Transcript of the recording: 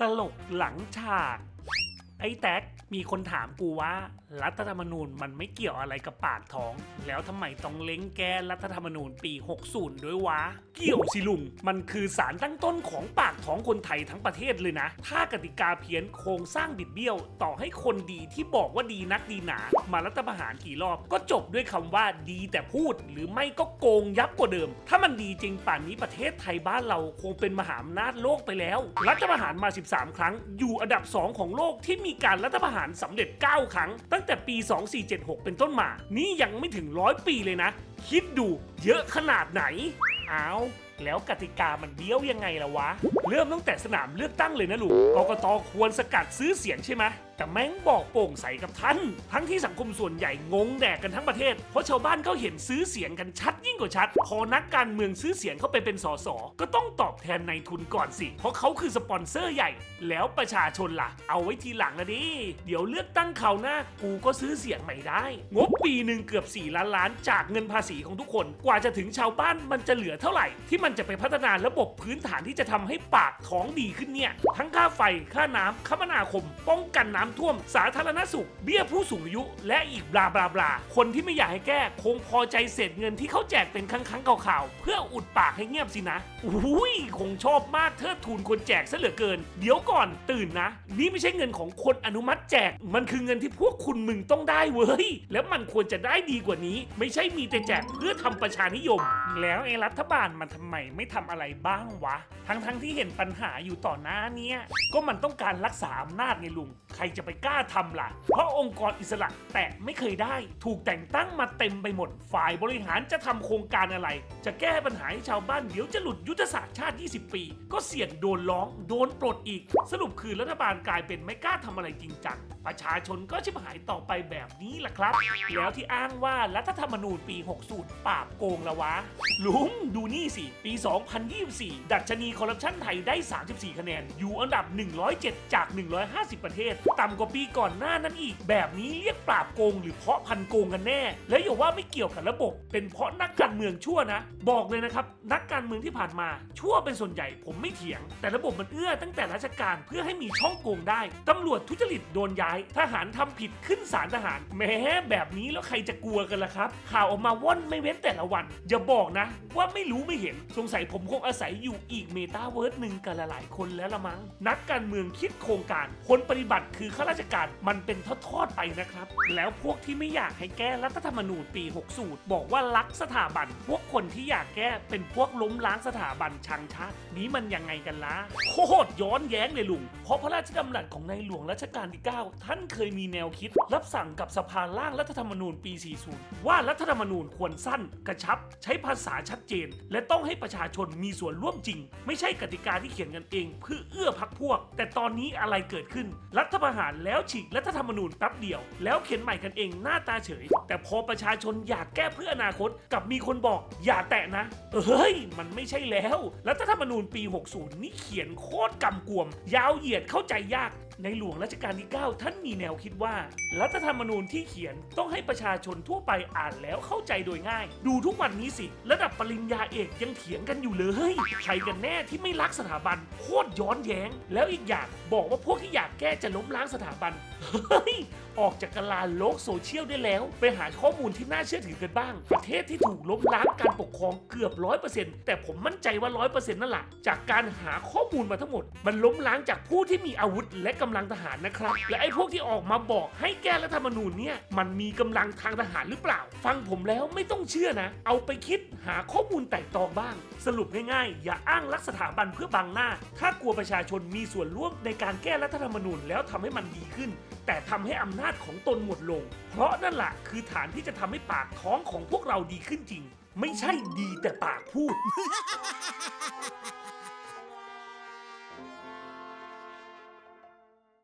ตลกหลังฉาก ไอ้แท็กมีคนถามกูว่า รัฐธรรมนูญมันไม่เกี่ยวอะไรกับปากท้อง แล้วทำไมต้องเล้งแก้รัฐธรรมนูญปี 60 ด้วยวะ เกี่ยวสิลุง มันคือสารตั้งต้นของปากท้องคนไทยทั้งประเทศเลยนะ ถ้ากติกาเพี้ยนโครงสร้างบิดเบี้ยว ต่อให้คนดีที่บอกว่าดีนักดีหนา มารัฐประหารกี่รอบ ก็จบด้วยคำว่าดีแต่พูด หรือไม่ก็โกงยับกว่าเดิม ถ้ามันดีจริงป่านนี้ประเทศไทยบ้านเราคงเป็นมหาอำนาจโลกไปแล้ว รัฐประหารมา 13 ครั้ง อยู่อันดับ 2 ของโลกที่มีการรัฐประหารสำเร็จ 9 ครั้ง ตั้งแต่ปี 2476 เป็นต้นมา นี่ยังไม่ถึงร้อยปีเลยนะ คิดดูเยอะขนาดไหน อ้าวแล้วกติกามันเบี้ยวยังไงล่ะวะ เริ่มตั้งแต่สนามเลือกตั้งเลยนะลูกกกตควรสกัดซื้อเสียงใช่ไหม แต่แม่งบอกโปร่งใสกับท่าน ทั้งที่สังคมส่วนใหญ่งงแดกกันทั้งประเทศ เพราะชาวบ้านเขาเห็นซื้อเสียงกันชัดยิ่งกว่าชัด พอนักการเมืองซื้อเสียงเข้าไปเป็นสสก็ต้องตอบแทนในายทุนก่อนสิ เพราะเขาคือสปอนเซอร์ใหญ่ แล้วประชาชนล่ะ เอาไว้ทีหลังนะดิ เดี๋ยวเลือกตั้งคราวหน้ากูก็ซื้อเสียงไม่ได้ งบปีหนึ่งเกือบ 4 ล้านล้านจากเงินภาษีของทุกคน กว่าจะถึงชาวบ้านมันจะเหลือเท่าไหร่ ที่มันจะไปพัฒนาระบบพื้นฐานที่จะทำให้ปากท้องดีขึ้นเนี่ย ทั้งค่าไฟ ค่าน้ำคมนาคม ป้องกันน้ำท่วม สาธารณสุข เบี้ยผู้สูงอายุ และอีกบลาบลาบลาคนที่ไม่อยากให้แก้ คงพอใจเศษเงินที่เขาแจกเป็นครั้งครั้งๆข่าวๆเพื่ออุดปากให้เงียบสินะอุ้ยคงชอบมากเทิดทูนคนแจกซะเหลือเกิน เดี๋ยวก่อนตื่นนะ นี่ไม่ใช่เงินของคนอนุมัติแจก มันคือเงินที่พวกคุณมึงต้องได้เว้ย แล้วมันควรจะได้ดีกว่านี้ ไม่ใช่มีแต่แจกเพื่อทำประชานิยม แล้วไอ้รัฐบาลมันทำไมไม่ทำอะไรบ้างวะ ทั้งทั้งๆที่เห็นปัญหาอยู่ต่อหน้าเนี้ยก็มันต้องการรักษาอำนาจไงลุง ใครจะไปกล้าทำล่ะ เพราะองค์กรอิสระแตะไม่เคยได้ ถูกแต่งตั้งมาเต็มไปหมด ฝ่ายบริหารจะทำโครงการอะไร จะแก้ปัญหาให้ชาวบ้านเดี๋ยวจะหลุดยุทธศาสตร์ชาติ 20 ปี ก็เสี่ยงโดนร้อง โดนปลดอีก สรุปคือรัฐบาลกลายเป็นไม่กล้าทำอะไรจริงจัง ประชาชนก็ชิบหายต่อไปแบบนี้แหละครับ แล้วที่อ้างว่ารัฐธรรมนูญปี 60 ปราบโกงละวะ ลุงดูนี่สิ ปี 2024 ดัชนีคอร์รัปชันไทยได้ 34 คะแนน อยู่อันดับ 107 จาก 150 ประเทศ ต่ำกว่าปีก่อนหน้านั้นอีก แบบนี้เรียกปราบโกง หรือเพาะพันโกงกันแน่ แล้วอย่าว่าไม่เกี่ยวกับระบบ เป็นเพราะนักการเมืองชั่วนะ บอกเลยนะครับ นักการเมืองที่ผ่านมาชั่วเป็นส่วนใหญ่ผมไม่เถียง แต่ระบบมันเอื้อตั้งแต่ราชการเพื่อให้มีช่องโกงได้ตำรวจทุจริตโดนย้ายทหารทำผิดขึ้นศาลทหาร แม้แบบนี้แล้วใครจะกลัวกันล่ะครับ ข่าวออกมาว่อนไม่เว้นแต่ละวัน อย่าบอกนะ ว่าไม่รู้ไม่เห็นสงสัยผมคงอาศัยอยู่อีกเมตาเวิร์สหนึ่งกันหลายๆคนแล้วละมั้งนักการเมืองคิดโครงการ คนปฏิบัติคือข้าราชการมันเป็นทอดๆไปนะครับ แล้วพวกที่ไม่อยากให้แก้รัฐธรรมนูญปี 60 บอกว่ารักสถาบัน พวกคนที่อยากแก้เป็นพวกล้มล้างสถาบันชังชาตินี้มันยังไงกันล่ะโคตรย้อนแย้งเลยลุงเพราะพระราชดำรัสของในหลวงรัชกาลที่ 9ท่านเคยมีแนวคิด รับสั่งกับสภาร่างรัฐธรรมนูญปี 40 ว่ารัฐธรรมนูญควรสั้น กระชับ ใช้ภาษาชัดเจน และต้องให้ประชาชนมีส่วนร่วมจริง ไม่ใช่กติกาที่เขียนกันเอง เพื่อเอื้อพักพวก แต่ตอนนี้อะไรเกิดขึ้น รัฐประหารแล้วฉีกรัฐธรรมนูญแป๊บเดียว แล้วเขียนใหม่กันเองหน้าตาเฉย แต่พอประชาชนอยากแก้เพื่ออนาคตกับมีคนบอก อย่าแตะนะเฮ้ยมันไม่ใช่แล้วรัฐธรรมนูญปี 60 นี่เขียนโคตรกำกวม ยาวเหยียดเข้าใจยากในหลวงรัชกาลที่ 9 ท่านมีแนวคิดว่า รัฐธรรมนูญที่เขียนต้องให้ประชาชนทั่วไปอ่านแล้วเข้าใจโดยง่าย ดูทุกวันนี้สิ ระดับปริญญาเอกยังเถียงกันอยู่เลยใครกันแน่ที่ไม่รักสถาบันโคตรย้อนแย้ง แล้วอีกอย่างบอกว่าพวกที่อยากแก้จะล้มล้างสถาบันเฮ้ยออกจากกลาโลกโซเชียลได้แล้ว ไปหาข้อมูลที่น่าเชื่อถือกันบ้าง ประเทศที่ถูกล้มล้างการปกครองเกือบร้อยเปอร์เซ็นต์แต่ผมมั่นใจว่าร้อยเปอร์เซ็นต์นั่นแหละจากการหาข้อมูลมาทั้งหมด มันล้มล้างจากผู้ที่มีอาวุธและกำลังทหารนะครับและไอ้พวกที่ออกมาบอกให้แก้รัฐธรรมนูญเนี่ยมันมีกำลังทางทหารหรือเปล่า ฟังผมแล้วไม่ต้องเชื่อนะ เอาไปคิดหาข้อมูลแต่ตองบ้าง สรุปง่ายๆ อย่าอ้างรักสถาบันเพื่อบังหน้า ถ้ากลัวประชาชนมีส่วนร่วมในการแก้รัฐธรรมนูญแล้วทำให้มันดีขึ้น แต่ทำให้อำนาจของตนหมดลง เพราะนั่นแหละคือฐานที่จะทำให้ปากท้องของพวกเราดีขึ้นจริง ไม่ใช่ดีแต่ปากพูด